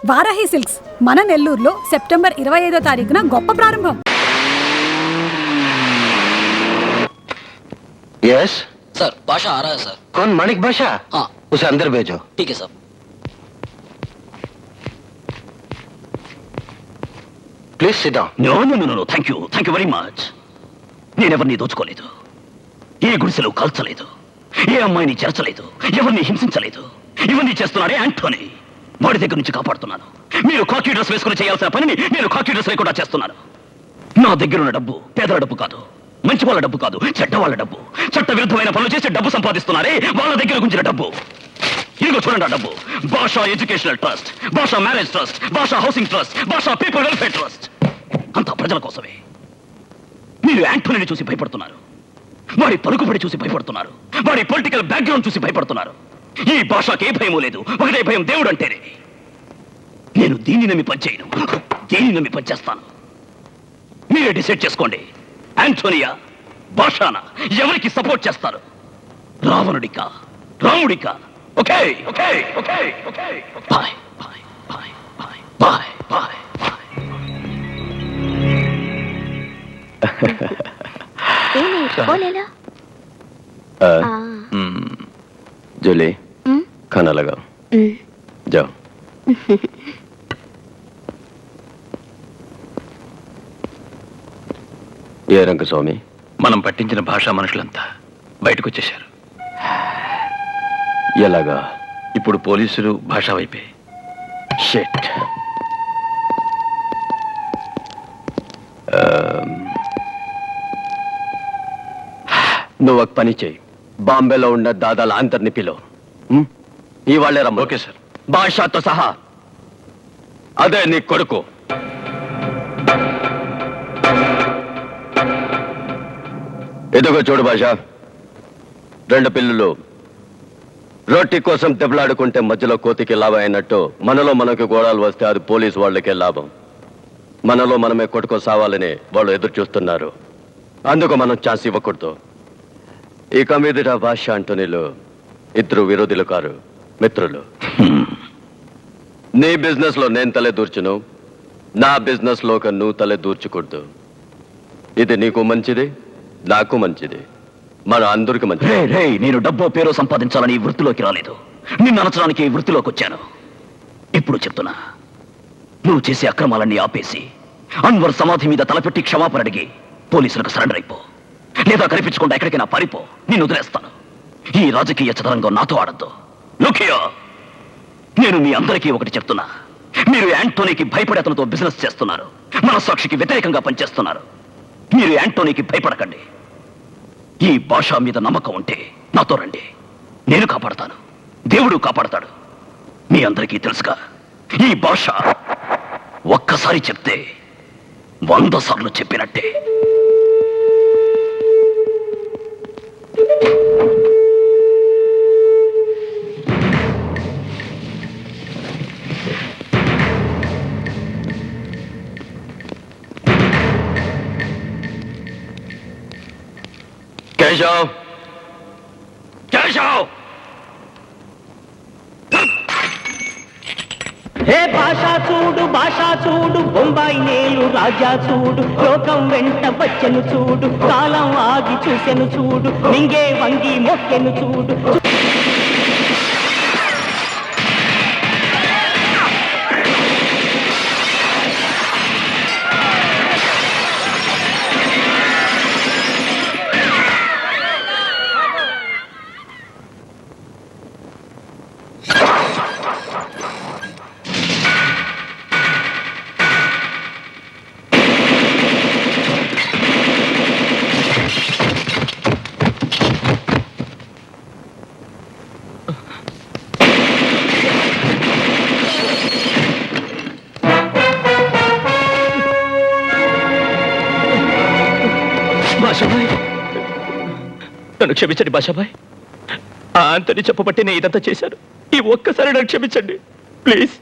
Varahi silks మన నెల్లూరులో September ఇరవై ఐదో తారీఖున గొప్ప ప్రారంభం यस सर बादशाह आ रहा है सर कौन मानिक बादशाह हाँ उसे अंदर भेजो ठीक है sir please sit down no no no no thank you thank you very much నేనెవరిని దోచుకోలేదు ఏ గుడిసెలో కాల్చలేదు ఏ అమ్మాయిని చేర్చలేదు ఎవరిని హింసించలేదు ఇవన్నీ చేస్తున్నాడే యాంటోనీ వాడి దగ్గర నుంచి కాపాడుతున్నాను. మీరు కాకీ డ్రెస్ వేసుకుని చేయాల్సిన పనిని నేను కాకీ డ్రెస్ లేకుండా చేస్తున్నాను. నా దగ్గర ఉన్న డబ్బు పేదల డబ్బు కాదు మంచి వాళ్ళ డబ్బు కాదు చెడ్డ వాళ్ళ డబ్బు. చట్ట విరుద్ధమైన పనులు చేసి డబ్బు సంపాదిస్తున్నారే వాళ్ళ దగ్గర గుంచిన డబ్బు. ఇదిగో చూడండి ఆ డబ్బు. Basha educational trust Basha marriage trust Basha housing trust Basha people welfare trust. అంతా ప్రజల కోసమే. మీరు యాంటోనీని చూసి భయపడుతున్నారు. వాడి పలుకుబడి చూసి భయపడుతున్నారు. వాడి పొలిటికల్ బ్యాక్గ్రౌండ్ చూసి భయపడుతున్నారు. ఈ ఏ భయము లేదు. ఒకటే భయం దేవుడు అంటేనే నేను దీన్ని నమ్మి పనిచేయను. దీన్ని నమ్మి పనిచేస్తాను. మీరే డిసైడ్ చేసుకోండి. ఆంటోనియా భాషాన ఎవరికి సపోర్ట్ చేస్తారు? రావణుడిక రాముడిక. Okay okay okay okay bye bye bye bye bye bye ఏమి పోలేలా ఆ. हम्म? खाना लगाओ जाओ ఏ రంగస్వామి మనం పట్టించిన భాషా మనుషులంతా బయటకు వచ్చేశారు ఎలాగా ఇప్పుడు పోలీసులు భాషా వైపే షెట్ నువ్వు ఒక పని చేయి బాంబేలో ఉన్న దాదాల అందరిని పిలో ఇవాళే రమ్మ ఓకే సార్. భాషతో సహా. అదే నీ కొడుకు. ఎదుగో చూడు భాష. రెండు పిల్లలు. రొట్టి కోసం దెబ్బలాడుకుంటే మధ్యలో కోతికి లాభం అయినట్టు మనలో మనకు గోడాలు వస్తే అది పోలీసు వాళ్ళకే లాభం. మనలో మనమే కొట్టుకో సావాలని వాళ్ళు ఎదురు చూస్తున్నారు. అందుకు మనం ఛాన్స్ ఇవ్వకూడదు. ఇక మీదట భాష అంటోనీలు ఇద్దరు విరోధులు కారు మిత్రులు. నీ బిజినెస్లో నేను తలే దూర్చును నా బిజినెస్లో నువ్వు తలే దూర్చకూడదు. ఇది నీకు మంచిది నాకు మంచిది మన అందరికి మంచిది. రే నేను డబ్బు పేరు సంపాదించాలని ఈ వృత్తిలోకి రాలేదు. నిన్ను అనచడానికి ఈ వృత్తిలోకి వచ్చాను. ఇప్పుడు చెప్తున్నా నువ్వు చేసే అక్రమాలన్నీ ఆపేసి అన్వర్ సమాధి మీద తలపెట్టి క్షమాపణ అడిగి పోలీసులకు సరెండర్ అయిపో. లేదా కనిపించకుండా ఎక్కడికైనా పారిపో. నిన్ను వదిలేస్తాను. ఈ రాజకీయ చదరంగం నాతో ఆడద్దు. లుకియో నేను మీ అందరికీ ఒకటి చెప్తున్నా. మీరు యాంటోనీకి భయపడే అతనితో బిజినెస్ చేస్తున్నారు. మనస్సాక్షికి వ్యతిరేకంగా పనిచేస్తున్నారు. మీరు యాంటోనీకి భయపడకండి. ఈ భాష మీద నమ్మకం ఉంటే నాతో రండి. నేను కాపాడతాను. దేవుడు కాపాడతాడు. మీ అందరికీ తెలుసుగా ఈ భాష ఒక్కసారి చెప్తే వంద సార్లు చెప్పినట్టే. కేశవ్ కేశవ్ హే భాష చూడు భాష చూడు బొంబాయి నేలు రాజా చూడు లోకం వెంట వచ్చెను చూడు కాలం ఆగి చూసెను చూడు మింగే వంగి మొక్కెను చూడు. నన్ను క్షమించండి భాషాబాయ్ ఆ అంతని చెప్పబట్టి నేను ఇదంతా చేశాను. ఈ ఒక్కసారి నన్ను క్షమించండి. ప్లీజ్.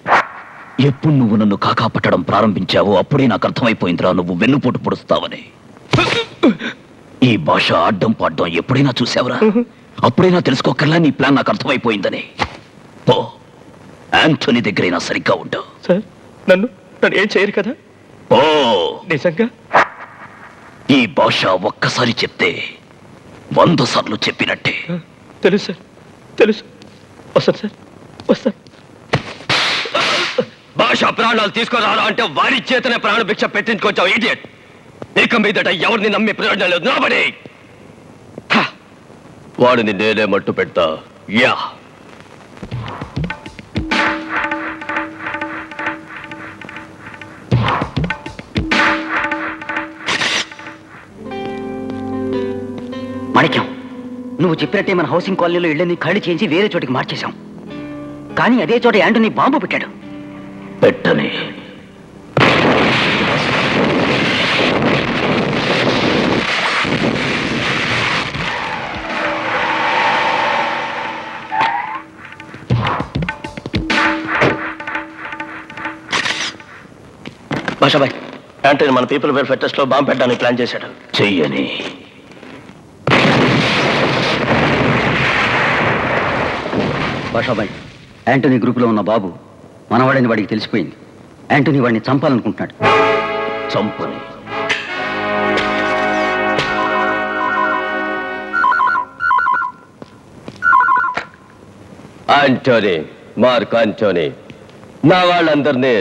ఎప్పుడు నువ్వు నన్ను కాకా పట్టడం ప్రారంభించావో అప్పుడే నాకు అర్థమైపోయిందిరా నువ్వు వెన్నుపోటు పొడుస్తావని. ఈ భాష అడ్డం పాడ్డం ఎప్పుడైనా చూసావురా? అప్పుడైనా తెలుసుకోకర్లా నీ ప్లాన్ నాకు అర్థమైపోయిందని. పో. యాంటోనీ దగ్గరైనా సరిగ్గా ఉంటావు సార్ నన్ను నన్ను ఏం చేయరు కదా? ఓ నిజంగా? ఈ భాష ఒక్కసారి చెప్తే వంద సార్లు చెప్పినట్టే. తెలుసు సార్. తెలుసు. వస్తాను సార్. వస్తాను. భాష ప్రాణాలు తీసుకురారా అంటే వారి చేతనే ప్రాణభిక్ష పెట్టించుకొచ్చావు ఇడియట్. ఇక మీదట ఎవరిని నమ్మి ప్రయోజనం లేదు. నిలబడి! వాడిని నేనే మట్టు పెడతా యా! మాణిక్యం నువ్వు చెప్పినట్టే మన హౌసింగ్ కాలనీలో ఇళ్ళని ఖాళీ చేయించి వేరే చోటికి మార్చేశాం. కానీ అదే చోట యాంటనీ బాంబు పెట్టాడు. పెట్టని. భాషాబాయ్ యాంటనీ మన పీపుల్ వెల్ఫేర్ ట్రస్ట్లో బాంబు పెట్టడానికి ప్లాన్ చేశాడు. చెయ్యని. బాషాబాయ్ యాంటనీ గ్రూపులో ఉన్న బాబు మనవాడని వాడికి తెలిసిపోయింది. యాంటనీ వాడిని చంపాలనుకుంటున్నాడు. చంపని? ఆంటోనీ మార్క్ ఆంటోనీ నా వాళ్ళందరినీ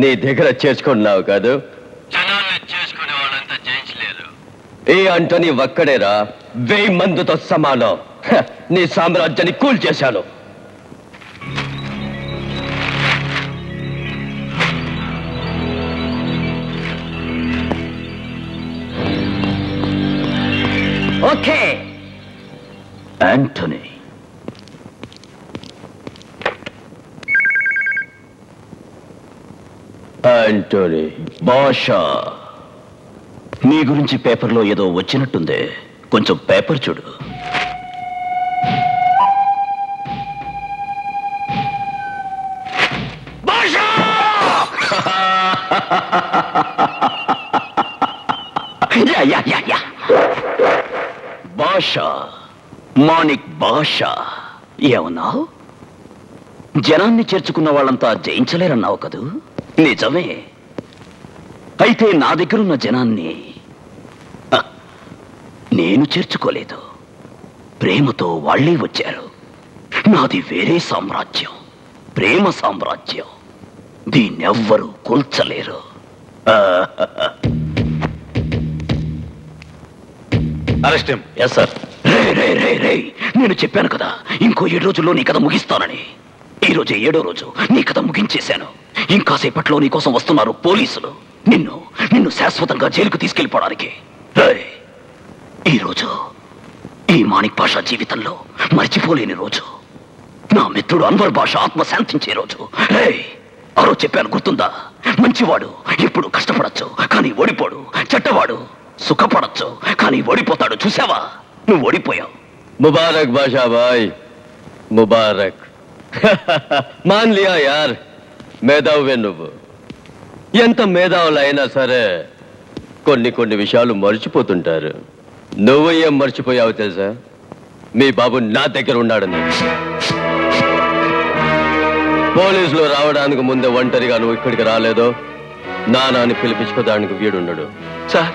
నీ దగ్గర చేర్చుకున్నావు కాదు? చేసుకునే వాళ్ళంతా జయించలేరు ఈ ఆంటోనీ ఒక్కడేరా వెయ్యి మందితో సమానం. నీ సామ్రాజ్యాన్ని కూల్ చేశాను ఓకే. యాంటనీ ఆంటోనీ బాషా నీ గురించి పేపర్లో ఏదో వచ్చినట్టుందే. కొంచెం పేపర్ చూడు. భాష మాణిక్ భాష. ఏమన్నావు? జనాన్ని చేర్చుకున్న వాళ్ళంతా జయించలేరన్నావు కదూ? నిజమే. అయితే నా దగ్గరున్న జనాన్ని నేను చేర్చుకోలేదు. ప్రేమతో వాళ్ళే వచ్చారు. నాది వేరే సామ్రాజ్యం ప్రేమ సామ్రాజ్యం. దీన్నెవ్వరూ కూల్చలేరు. అరెస్ట్ ఎస్ సార్ రే రే రే రే నేను చెప్పాను కదా ఇంకో ఏడు రోజుల్లో నీ కథ ముగిస్తానని. ఈ రోజే ఏడో రోజు నీ కథ ముగించేశాను. ఇంకా సేపట్లో నీ కోసం వస్తున్నారు పోలీసులు. నిన్ను నిన్ను శాశ్వతంగా జైలుకు తీసుకెళ్ళిపోవడానికి రేయ్, ఈ రోజు ఈ మాణిక్ భాష జీవితంలో మర్చిపోలేని రోజు. నా మిత్రుడు అన్వర్ భాష ఆత్మ శాంతించే రోజు. రేయ్, ఆ రోజు చెప్పాను గుర్తుందా? మంచివాడు ఇప్పుడు కష్టపడచ్చు కానీ ఓడిపోడు చెడ్డవాడు. సుఖపడచ్చు. కానీ ఓడిపోతాడు చూసావా? నువ్వు ఓడిపోయావు. ముబారక్ బాషా భాయ్ ముబారక్. మాన్ లియా యార్ మేధావువే నువ్వు. ఎంత మేధావులైనా సరే కొన్ని కొన్ని విషయాలు మర్చిపోతుంటారు. నువ్వు ఏం మర్చిపోయావు తెలుసా? మీ బాబు నా దగ్గర ఉన్నాడని. పోలీసులు రావడానికి ముందే ఒంటరిగా నువ్వు ఇక్కడికి రాలేదో? నానాని పిలిపించుకోదానికి వీడున్నాడు సార్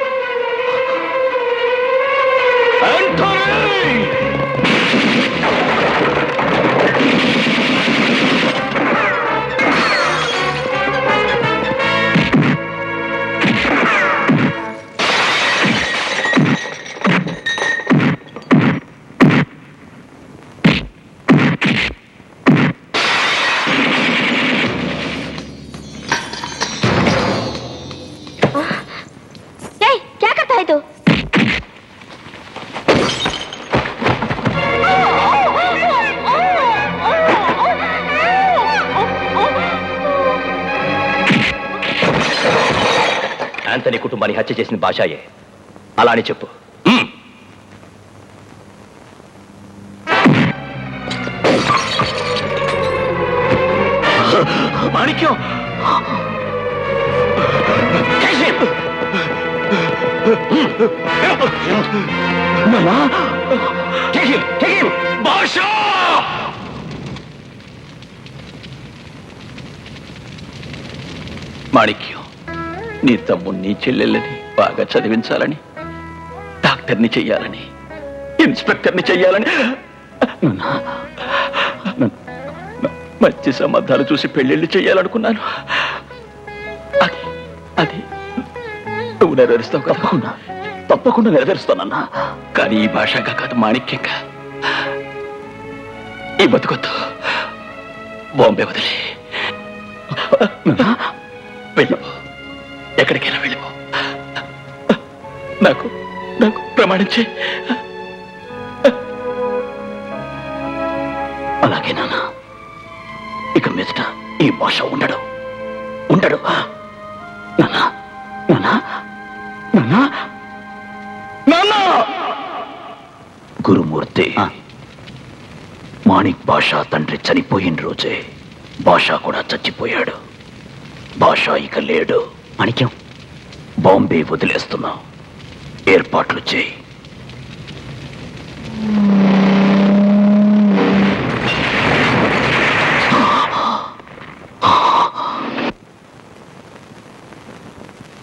Anthony! యాంథనీ కుటుంబాన్ని హత్య చేసిన భాషాయే అలా అని చెప్పు. మాణిక్యం! భాష మాణిక్యం! నీ తమ్ముణ్ణి చెల్లెళ్ళని బాగా చదివించాలని డాక్టర్ని చెయ్యాలని ఇన్స్పెక్టర్ని చెయ్యాలని. మంచి సంబంధాలు చూసి పెళ్ళిళ్ళు చెయ్యాలనుకున్నాను. అది అది నువ్వు నెరవేరుస్తావు తప్పకుండా తప్పకుండా నెరవేరుస్తానన్నా కానీ ఈ భాషగా కాదు మాణిక్యంగా ఈ బతుకొద్దు. బాంబే వదిలే. వెళ్ళిపో. ఎక్కడికైనా వెళ్ళిపో. నాకు నాకు ప్రమాణించి అలాగే నాన్న. ఇక మీదట ఈ భాష ఉండడు. ఉండడు. నాన్న నాన్న నాన్న నాన్న! గురుమూర్తి మాణిక్ భాష తండ్రి చనిపోయిన రోజే భాష కూడా చచ్చిపోయాడు. భాష ఇక లేడు. మాణిక్యం. బాంబే వదిలేస్తున్నా. ఏర్పాట్లు చేయి.